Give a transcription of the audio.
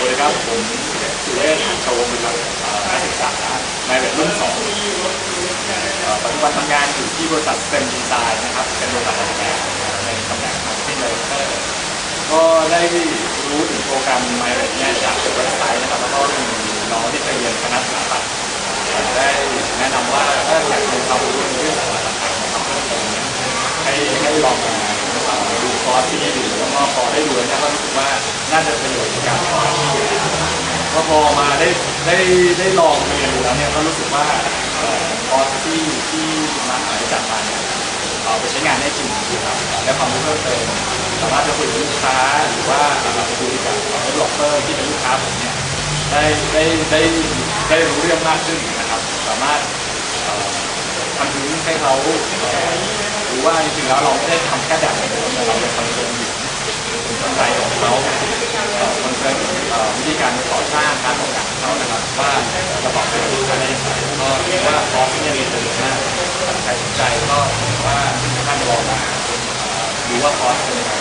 สวัสดีครับ ผมสุเรศชวงศ์นะครับเอ่อนักศึกษาในแบบรุ่นสองปัจจุบันทำงานอยู่ที่บริษัทเซมดีไซน์นะครับ เป็นบริษัทออกแบบในตำแหน่งมาร์เก็ตติ้งไดเรคเตอร์ก็ได้รู้ถึงโปรแกรม m y r e t เนี่ยจากเว็บไซต์นะครับ แล้วก็มีน้องที่ไปเรียนคณะสถาปัตย์ได้แนะนำว่าถ้าอยากมีความรู้ในเรื่องสถาปัตย์นะครับให้ให้ลองมาดูคอร์สที่นี่ดูแล้วก็พอได้ดูแล้วก็รู้สึกว่าน่าจะประโยชน์ในการ ก็พอมาได้ได้ได้ลองเรียนดูแล้วเนี่ยก็รู้สึกว่าเอ่อคอร์สที่ที่คุณมาร์คได้จัดมาเนี่ยเอาไปใช้งานได้จริงนะครับได้ความรู้เพิ่มเติมสามารถจะคุยกับลูกค้าหรือว่าเอ่อคุยกับเดเวลลอปเปอร์ที่เป็นลูกค้าผมเนี่ยได้ได้ได้ได้รู้เรื่องมากขึ้นนะครับ สามารถเอ่อทำถึงให้เขาเอ่อรู้ว่าจริงๆแล้วเราไม่ได้ทำแค่แบบ วิธีการก่อสร้างการออกแบบของเขานะครับว่าจะบอบโจทย์ลูกค้าได้อย่างไรก็คิดว่าพร้อมที่จะเรียนรู้มากใครสนใจก็ว่าท่านลองมาดูว่าคอร์สเป็นยังไง